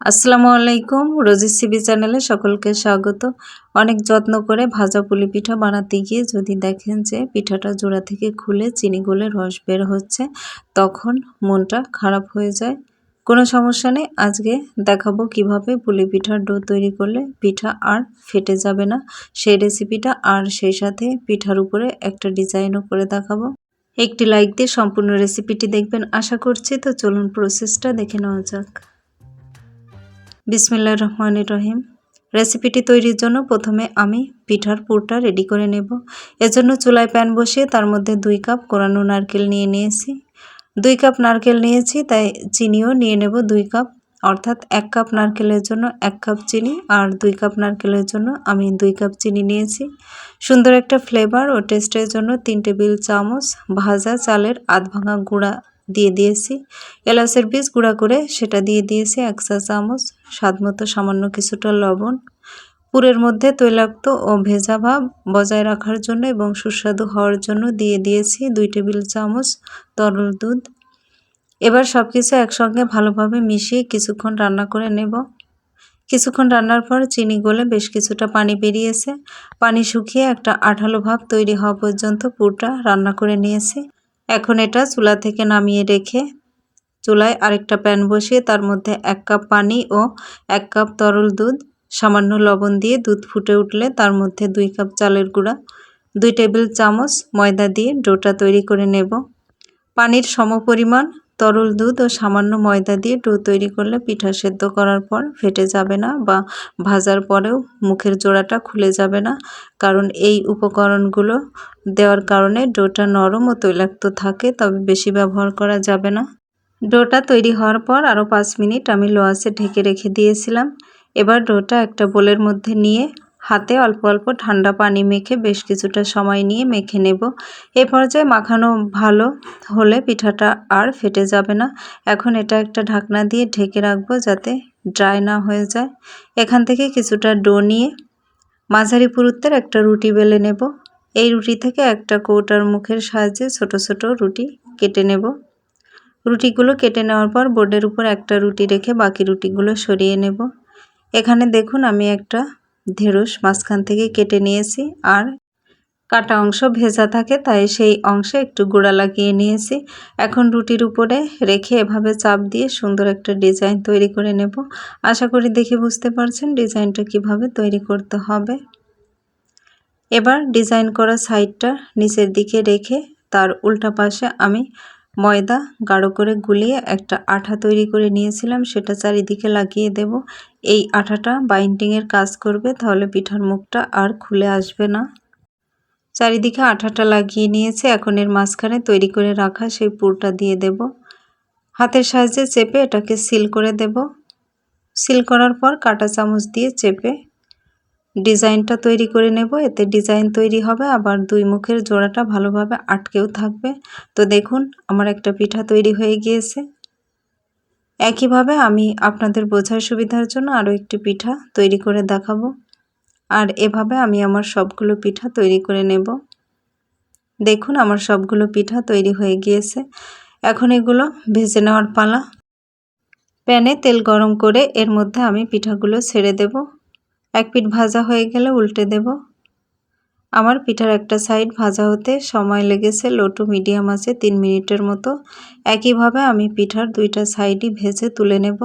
আসসালামু আলাইকুম, রোজি সিবি চ্যানেলে সকলকে স্বাগত। অনেক যত্ন করে ভাজা পুলি পিঠা বানাতে গিয়ে যদি দেখেন যে পিঠাটা জোড়া থেকে খুলে চিনি গলে রস বের হচ্ছে, তখন মনটা খারাপ হয়ে যায়। কোনো সমস্যা নেই, আজকে দেখাবো কীভাবে পুলি পিঠার ডো তৈরি করলে পিঠা আর ফেটে যাবে না। সেই রেসিপিটা আর সেই সাথে পিঠার উপরে একটা ডিজাইনও করে দেখাবো। একটি লাইক দিয়ে সম্পূর্ণ রেসিপিটি দেখবেন, আশা করছি। তো চলুন প্রসেসটা দেখে নেওয়া যাক। বিসমিল্লা রহমান রহিম। রেসিপিটি তৈরির জন্য প্রথমে আমি পিঠার পুরটা রেডি করে নেব। এজন্য চুলায় প্যান বসিয়ে তার মধ্যে দুই কাপ কোরানো নারকেল নিয়ে নিয়েছি। দুই কাপ নারকেল নিয়েছি, তাই চিনিও নিয়ে নেব দুই কাপ। অর্থাৎ এক কাপ নারকেলের জন্য এক কাপ চিনি আর দুই কাপ নারকেলের জন্য আমি দুই কাপ চিনি নিয়েছি। সুন্দর একটা ফ্লেভার ও টেস্টের জন্য তিন টেবিল চামচ ভাজা চালের আধ ভাঙা গুঁড়া দিয়ে দিয়েছি। এলাচের বীজ গুঁড়া করে সেটা দিয়ে দিয়েছি এক চা চামচ, স্বাদ মতো সামান্য কিছুটা লবণ। পুরের মধ্যে তৈলাক্ত ও ভেজা ভাব বজায় রাখার জন্য এবং সুস্বাদু হওয়ার জন্য দিয়ে দিয়েছি দুই টেবিল চামচ তরল দুধ। এবার সব কিছু একসঙ্গে ভালোভাবে মিশিয়ে কিছুক্ষণ রান্না করে নেব। কিছুক্ষণ রান্নার পর চিনি গলে বেশ কিছুটা পানি বেরিয়েছে। পানি শুকিয়ে একটা আঠালো ভাব তৈরি হওয়া পর্যন্ত পুরটা রান্না করে নিয়েছি। এখন এটা চুলা থেকে নামিয়ে রেখে চুলায় আরেকটা প্যান বসিয়ে তার মধ্যে এক কাপ পানি ও এক কাপ তরল দুধ, সামান্য লবণ দিয়ে দুধ ফুটে উঠলে তার মধ্যে দুই কাপ চালের গুঁড়া, দুই টেবিল চামচ ময়দা দিয়ে ডোটা তৈরি করে নেব। পানির সমপরিমাণ তরল দুধ ও সামান্য ময়দা দিয়ে ডো তৈরি করলে পিঠা সেদ্ধ করার পর ফেটে যাবে না বা ভাজার পরেও মুখের জোড়াটা খুলে যাবে না। কারণ এই উপকরণগুলো দেওয়ার কারণে ডোটা নরম ও তৈলাক্ত থাকে, তবে বেশি ব্যবহার করা যাবে না। ডোটা তৈরি হওয়ার পর আরও পাঁচ মিনিট আমি লোয়াসে ঢেকে রেখে দিয়েছিলাম। এবার ডোটা একটা বোলের মধ্যে নিয়ে হাতে অল্প অল্প ঠান্ডা পানি মেখে বেশ কিছুটা সময় নিয়ে মেখে নেব। এ পর্যায়ে মাখানো ভালো হলে পিঠাটা আর ফেটে যাবে না। এখন এটা একটা ঢাকনা দিয়ে ঢেকে রাখব যাতে ড্রাই না হয়ে যায়। এখান থেকে কিছুটা ডো নিয়ে মাঝারি পুরুত্বের একটা রুটি বেলে নেব। এই রুটি থেকে একটা কৌটার মুখের সাহায্যে ছোট ছোট রুটি কেটে নেব। রুটিগুলো কেটে নেওয়ার পর বোর্ডের উপর একটা রুটি রেখে বাকি রুটিগুলো সরিয়ে নেব। এখানে দেখুন আমি একটা ঢেঁড়স মাঝখান থেকে কেটে নিয়েছি আর কাটা অংশ ভেজা থাকে, তাই সেই অংশে একটু গুঁড়া লাগিয়ে নিয়েছি। এখন রুটির উপরে রেখে এভাবে চাপ দিয়ে সুন্দর একটা ডিজাইন তৈরি করে নেব। আশা করি দেখে বুঝতে পারছেন ডিজাইনটা কীভাবে তৈরি করতে হবে। এবার ডিজাইন করা সাইডটা নিচের দিকে রেখে তার উল্টা পাশে আমি ময়দা গাঢ় করে গুলিয়ে একটা আঠা তৈরি করে নিয়েছিলাম, সেটা চারিদিকে লাগিয়ে দেব। এই আঠাটা বাইন্ডিংয়ের কাজ করবে, তাহলে পিঠার মুখটা আর খুলে আসবে না। চারিদিকে আঠাটা লাগিয়ে নিয়েছে, এখন এর মাঝখানে তৈরি করে রাখা সেই পুরটা দিয়ে দেব। হাতের সাহায্যে চেপে এটাকে সিল করে দেব। সিল করার পর কাটা চামচ দিয়ে চেপে ডিজাইনটা তৈরি করে নেব, এতে ডিজাইন তৈরি হবে, আবার দুই মুখের জোড়াটা ভালোভাবে আটকেও থাকবে। তো দেখুন, আমার একটা পিঠা তৈরি হয়ে গিয়েছে। একইভাবে আমি আপনাদের বোঝার সুবিধার জন্য আরও একটি পিঠা তৈরি করে দেখাবো। আর এভাবে আমি আমার সবগুলো পিঠা তৈরি করে নেব। দেখুন, আমার সবগুলো পিঠা তৈরি হয়ে গিয়েছে। এখন এগুলো ভেজে নেওয়ার পালা। প্যানে তেল গরম করে এর মধ্যে আমি পিঠাগুলো ছেড়ে দেব। এক পিঠ ভাজা হয়ে গেলে উল্টে দেব। আমার পিঠার একটা সাইড ভাজা হতে সময় লেগেছে লো টু মিডিয়াম আছে তিন মিনিটের মতো। একইভাবে আমি পিঠার দুইটা সাইডই ভেজে তুলে নেব।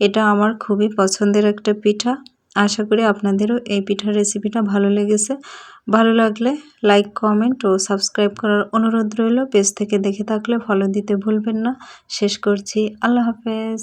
এটা আমার খুবই পছন্দের একটা পিঠা। আশা করি আপনাদেরও এই পিঠার রেসিপিটা ভালো লেগেছে। ভালো লাগলে লাইক কমেন্ট ও সাবস্ক্রাইব করার অনুরোধ রইল। পেজ থেকে দেখে থাকলে ফলো দিতে ভুলবেন না। শেষ করছি। আল্লাহ হাফেজ।